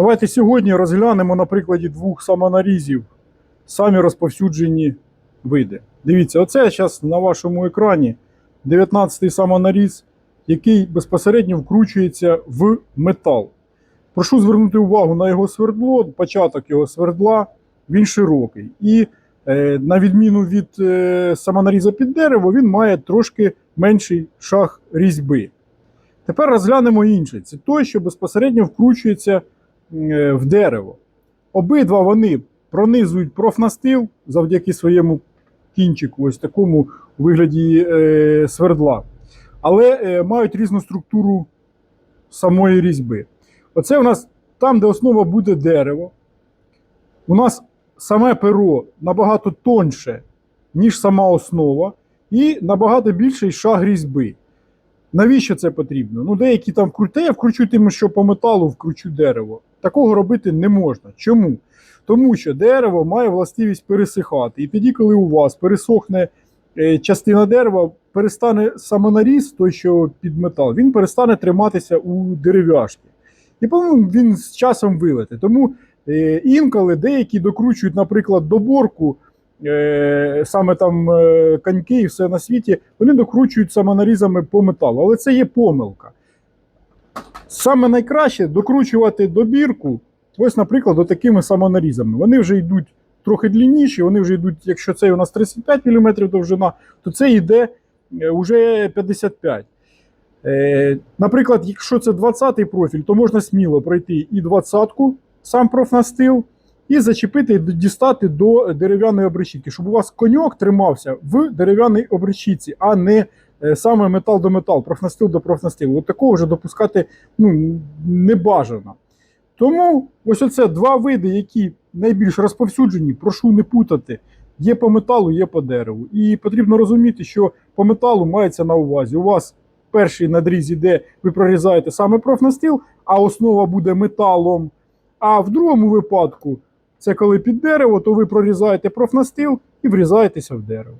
Давайте сьогодні розглянемо на прикладі двох самонарізів самі розповсюджені види. Дивіться, оце зараз на вашому екрані 19-й самонаріз, який безпосередньо вкручується в метал. Прошу звернути увагу на його свердло, початок його свердла, він широкий. І е, на відміну від е, самонаріза під дерево, він має трошки менший шаг різьби. Тепер розглянемо інше. Це той, що безпосередньо вкручується в дерево. Обидва вони пронизують профнастил завдяки своєму кінчику, ось такому вигляді е, свердла, але е, мають різну структуру самої різьби. Оце у нас там, де основа буде дерево. У нас саме перо набагато тоньше, ніж сама основа, і набагато більший шаг різьби. Навіщо це потрібно? Ну, деякі там вкрутять, я вкручу тим, що по металу вкручу дерево. Такого робити не можна. Чому? Тому що дерево має властивість пересихати. І тоді, коли у вас пересохне е, частина дерева, перестане самонаріз, той, що під метал, він перестане триматися у дерев'яшки. І по-моєму, він з часом вилете. Тому е, інколи деякі докручують, наприклад, доборку, саме там е, коньки і все на світі, вони докручують самонарізами по металу. Але це є помилка. Саме найкраще докручувати добірку, ось, наприклад, до такими самонарізами. Вони вже йдуть трохи длинніші, вони вже йдуть, якщо це у нас 35 мм довжина, то це йде е, вже 55 Е, Наприклад, якщо це 20-й профіль, то можна сміло пройти і 20-ку, сам профнастил, і зачепити, дістати до дерев'яної обрешітки, щоб у вас коньок тримався в дерев'яній обрешітці, а не е, саме метал до метал, профнастил до профнастилу. От такого вже допускати ну, не бажано. Тому ось оце два види, які найбільш розповсюджені, прошу не путати. Є по металу, є по дереву. І потрібно розуміти, що по металу мається на увазі. У вас перший надріз іде, ви прорізаєте саме профнастил, а основа буде металом. А в другому випадку, це коли під дерево, то ви прорізаєте профнастил і врізаєтеся в дерево.